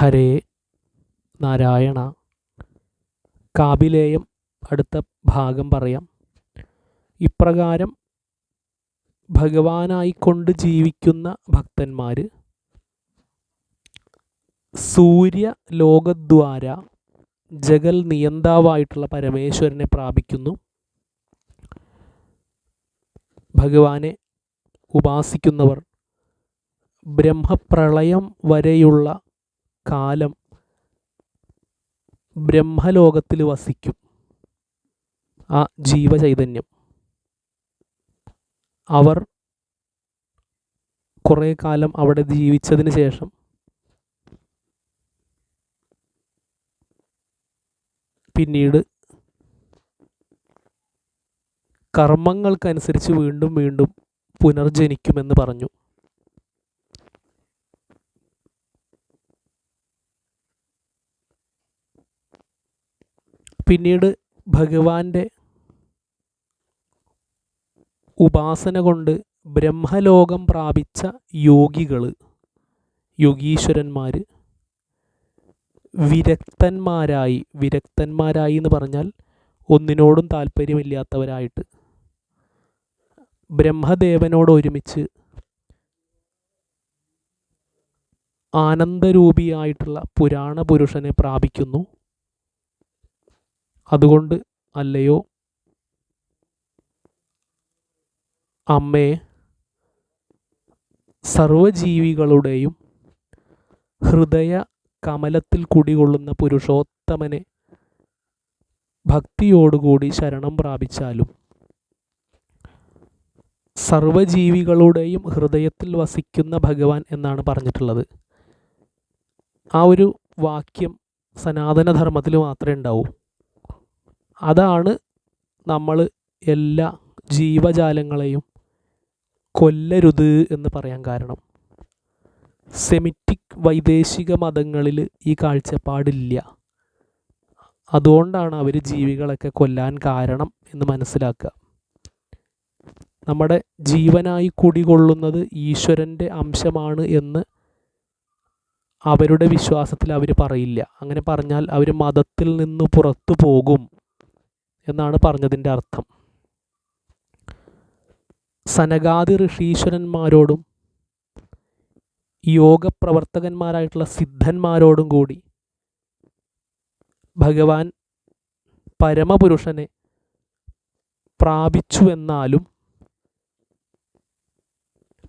ഹരേ നാരായണ. കാബിലേയം അടുത്ത ഭാഗം പറയാം. ഇപ്രകാരം ഭഗവാനായിക്കൊണ്ട് ജീവിക്കുന്ന ഭക്തന്മാർ സൂര്യ ലോകദ്വാര ജഗൽ നിയന്താവായിട്ടുള്ള പരമേശ്വരനെ പ്രാപിക്കുന്നു. ഭഗവാനെ ഉപാസിക്കുന്നവർ ബ്രഹ്മപ്രളയം വരെയുള്ള കാലം ബ്രഹ്മലോകത്തിൽ വസിക്കും. ആ ജീവചൈതന്യം. അവർ കുറേ കാലം അവിടെ ജീവിച്ചതിന് ശേഷം പിന്നീട് കർമ്മങ്ങൾക്കനുസരിച്ച് വീണ്ടും വീണ്ടും പുനർജനിക്കുമെന്ന് പറഞ്ഞു. പിന്നീട് ഭഗവാന്റെ ഉപാസന കൊണ്ട് ബ്രഹ്മലോകം പ്രാപിച്ച യോഗികൾ യോഗീശ്വരന്മാർ വിരക്തന്മാരായി വിരക്തന്മാരായി എന്ന് പറഞ്ഞാൽ ഒന്നിനോടും താല്പര്യമില്ലാത്തവരായിട്ട് ബ്രഹ്മദേവനോട് ഒരുമിച്ച് ആനന്ദരൂപിയായിട്ടുള്ള പുരാണ പുരുഷനെ പ്രാപിക്കുന്നു. അതുകൊണ്ട് അല്ലയോ? അമ്മേ സർവജീവികളുടെയും ഹൃദയ കമലത്തിൽ കുടികൊള്ളുന്ന പുരുഷോത്തമനെ ഭക്തിയോടുകൂടി ശരണം പ്രാപിച്ചാലും സർവജീവികളുടെയും ഹൃദയത്തിൽ വസിക്കുന്ന ഭഗവാൻ എന്നാണ് പറഞ്ഞിട്ടുള്ളത്. ആ ഒരു വാക്യം സനാതനധർമ്മത്തിൽ മാത്രമേ ഉണ്ടാവൂ. അതാണ് നമ്മൾ എല്ലാ ജീവജാലങ്ങളെയും കൊല്ലരുത് എന്ന് പറയാൻ കാരണം. സെമിറ്റിക് വൈദേശിക മതങ്ങളിൽ ഈ കാഴ്ചപ്പാടില്ല. അതുകൊണ്ടാണ് അവർ ജീവികളൊക്കെ കൊല്ലാൻ കാരണം എന്ന് മനസ്സിലാക്കുക. നമ്മുടെ ജീവനായി കുടികൊള്ളുന്നത് ഈശ്വരന്റെ അംശമാണ് എന്ന് അവരുടെ വിശ്വാസത്തിൽ അവർ പറയില്ല. അങ്ങനെ പറഞ്ഞാൽ അവർ മതത്തിൽ നിന്ന് പുറത്തു പോകും. എന്നാണ് പറഞ്ഞതിന്റെ അർത്ഥം. സനകാദി ഋഷീശ്വരന്മാരോടും യോഗ പ്രവർത്തകന്മാരായിട്ടുള്ള സിദ്ധന്മാരോടും കൂടി ഭഗവാൻ പരമപുരുഷനെ പ്രാപിച്ചു എന്നാലും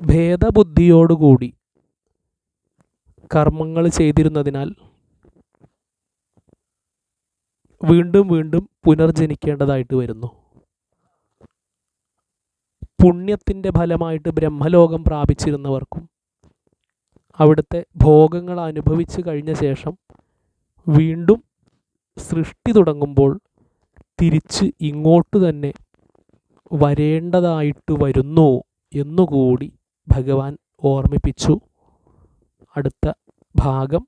ഭേദബുദ്ധിയോടുകൂടി കർമ്മങ്ങൾ ചെയ്തിരുന്നതിനാൽ വീണ്ടും വീണ്ടും പുനർജനിക്കേണ്ടതായിട്ട് വരുന്നു. പുണ്യത്തിന്റെ ഫലമായിട്ട് ബ്രഹ്മലോകം പ്രാപിച്ചിരുന്നവർക്കും അവിടുത്തെ ഭോഗങ്ങൾ അനുഭവിച്ചു കഴിഞ്ഞ ശേഷം വീണ്ടും സൃഷ്ടി തുടങ്ങുമ്പോൾ തിരിച്ച് ഇങ്ങോട്ട് തന്നെ വരേണ്ടതായിട്ട് വരുന്നു എന്നുകൂടി ഭഗവാൻ ഓർമ്മിപ്പിച്ചു. അടുത്ത ഭാഗം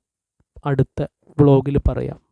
അടുത്ത വ്ളോഗിൽ പറയാം.